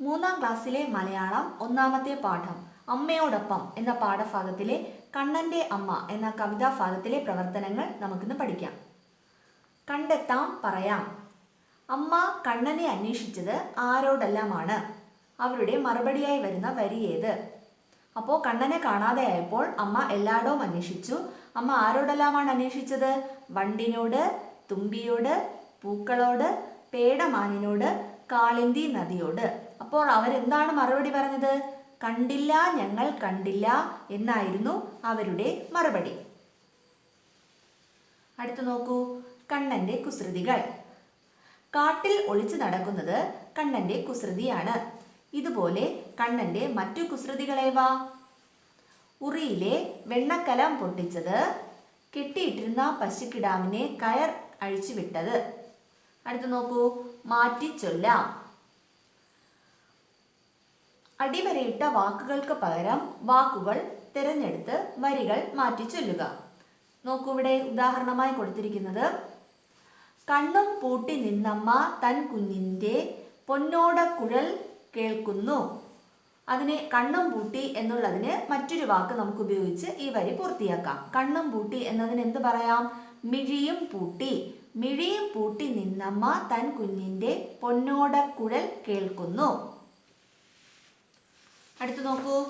മൂന്നാം ക്ലാസ്സിലെ മലയാളം ഒന്നാമത്തെ പാഠം അമ്മയോടൊപ്പം എന്ന പാഠഭാഗത്തിലെ കണ്ണന്റെ അമ്മ എന്ന കവിതാ ഭാഗത്തിലെ പ്രവർത്തനങ്ങൾ നമുക്കിന്ന് പഠിക്കാം. കണ്ടെത്താം പറയാം. അമ്മ കണ്ണനെ അന്വേഷിച്ചത് ആരോടെല്ലാമാണ്? അവരുടെ മറുപടിയായി വരുന്ന വരി ഏത്? അപ്പോൾ കണ്ണനെ കാണാതെ ആയപ്പോൾ അമ്മ എല്ലായിടവും അന്വേഷിച്ചു. അമ്മ ആരോടെല്ലാമാണ് അന്വേഷിച്ചത്? വണ്ടിനോട് തുമ്പിയോട് പൂക്കളോട് പേടമാനിനോട് കാളിന്തി നദിയോട്. അപ്പോൾ അവരെന്താണ് മറുപടി പറഞ്ഞത്? കണ്ടില്ല ഞങ്ങൾ കണ്ടില്ല എന്നായിരുന്നു അവരുടെ മറുപടി. അടുത്തു നോക്കൂ. കണ്ണന്റെ കുസൃതികൾ. കാട്ടിൽ ഒളിച്ചു നടക്കുന്നത് കണ്ണന്റെ കുസൃതിയാണ്. ഇതുപോലെ കണ്ണന്റെ മറ്റു കുസൃതികളേവാ? ഉറിയിലെ വെണ്ണക്കലം പൊട്ടിച്ചത് കെട്ടിയിട്ടിരുന്ന പശുക്കിടാവിനെ കയർ അഴിച്ചുവിട്ടത്. അടുത്തു നോക്കൂ. മാറ്റി ചൊല്ലാം അടിവരയിട്ട വാക്കുകൾക്ക് പകരം വാക്കുകൾ തിരഞ്ഞെടുത്ത് വരികൾ മാറ്റി ചൊല്ലുക. നോക്കൂ ഇവിടെ ഉദാഹരണമായി കൊടുത്തിരിക്കുന്നത് കണ്ണും പൂട്ടി നിന്നമ്മ തൻ കുഞ്ഞിന്റെ പൊന്നോട കുഴൽ കേൾക്കുന്നു. അതിനെ കണ്ണും പൂട്ടി എന്നുള്ളതിന് മറ്റൊരു വാക്ക് നമുക്ക് ഉപയോഗിച്ച് ഈ വരി പൂർത്തിയാക്കാം. കണ്ണും പൂട്ടി എന്നതിന് എന്ത് പറയാം? മിഴിയും പൂട്ടി. മിഴിയും പൂട്ടി നിന്നമ്മ തൻ കുഞ്ഞിന്റെ പൊന്നോട കുഴൽ കേൾക്കുന്നു. അടുത്തു നോക്കൂ.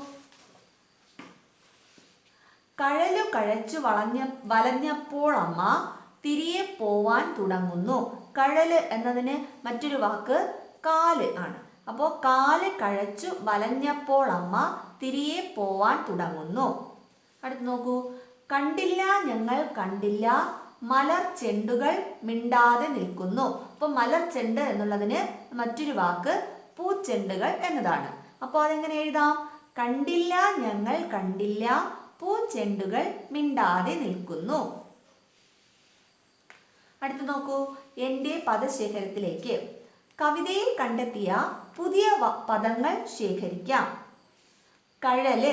കഴലു കഴച്ചു വളഞ്ഞ വലഞ്ഞപ്പോൾ അമ്മ തിരികെ പോവാൻ തുടങ്ങുന്നു. കഴൽ എന്നതിന് മറ്റൊരു വാക്ക് കാൽ ആണ്. അപ്പോൾ കാൽ കഴച്ചു വലഞ്ഞപ്പോൾ അമ്മ തിരികെ പോവാൻ തുടങ്ങുന്നു. അടുത്ത് നോക്കൂ. കണ്ടില്ല ഞങ്ങൾ കണ്ടില്ല മലർ ചെണ്ടുകൾ മിണ്ടാതെ നിൽക്കുന്നു. അപ്പോൾ മലർ ചെണ്ട് എന്നുള്ളതിന് മറ്റൊരു വാക്ക് പൂച്ചെണ്ടുകൾ എന്നതാണ്. അപ്പോൾ അതെങ്ങനെ എഴുതാം? കണ്ടില്ല ഞങ്ങൾ കണ്ടില്ല പൂച്ചെണ്ടുകൾ മിണ്ടാതെ നിൽക്കുന്നു. അടുത്ത് നോക്കൂ എന്റെ പദശേഖരത്തിലേക്ക്. കവിതയിൽ കണ്ടെത്തിയ പുതിയ പദങ്ങൾ ശേഖരിക്കാം. കഴൽ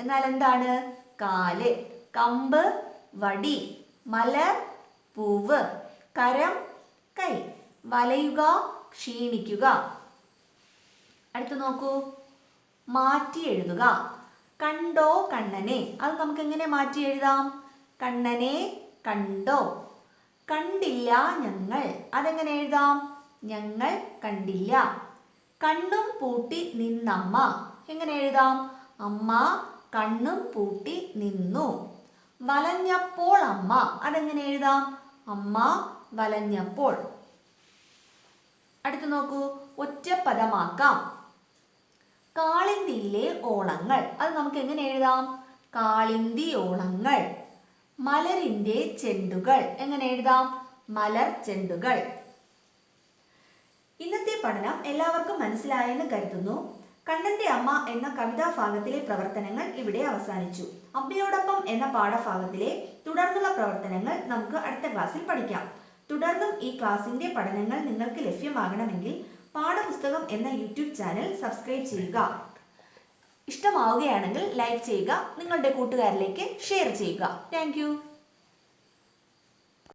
എന്നാൽ എന്താണ്? കാൽ. കമ്പ് വടി. മല പൂവ്. കരം കൈ. വലയുക ക്ഷീണിക്കുക. അടുത്ത് നോക്കൂ മാറ്റി എഴുതുക. കണ്ടോ കണ്ണനെ? അത് നമുക്ക് എങ്ങനെ മാറ്റി എഴുതാം? കണ്ണനെ കണ്ടോ? കണ്ടില്ല ഞങ്ങൾ. അതെങ്ങനെ എഴുതാം? ഞങ്ങൾ കണ്ടില്ല. കണ്ണും പൂട്ടി നിന്നമ്മ. എങ്ങനെ എഴുതാം? അമ്മ കണ്ണും പൂട്ടി നിന്നു. വലഞ്ഞപ്പോൾ അമ്മ. അതെങ്ങനെ എഴുതാം? അമ്മ വലഞ്ഞപ്പോൾ. അടുത്ത് നോക്കൂ. ഒറ്റപ്പദമാക്കാം കാളിന്തിയിലെ ഓളങ്ങൾ. അത് നമുക്ക് എങ്ങനെ എഴുതാം? കാളിന്തി ഓളങ്ങൾ. മലരിന്റെ ചെണ്ടുകൾ. എങ്ങനെ എഴുതാം? മലർ ചെണ്ടുകൾ. ഇന്നത്തെ പഠനം എല്ലാവർക്കും മനസ്സിലായെന്ന് കരുതുന്നു. കണ്ണന്റെ അമ്മ എന്ന കവിതാ ഭാഗത്തിലെ പ്രവർത്തനങ്ങൾ ഇവിടെ അവസാനിച്ചു. അമ്മയോടൊപ്പം എന്ന പാഠഭാഗത്തിലെ തുടർന്നുള്ള പ്രവർത്തനങ്ങൾ നമുക്ക് അടുത്ത ക്ലാസ്സിൽ പഠിക്കാം. തുടർന്നും ഈ ക്ലാസിന്റെ പഠനങ്ങൾ നിങ്ങൾക്ക് ലഭ്യമാകണമെങ്കിൽ പാഠപുസ്തകം എന്ന യൂട്യൂബ് ചാനൽ സബ്സ്ക്രൈബ് ചെയ്യുക. ഇഷ്ടമാവുകയാണെങ്കിൽ ലൈക്ക് ചെയ്യുക നിങ്ങളുടെ കൂട്ടുകാരിലേക്ക് ഷെയർ ചെയ്യുക. താങ്ക്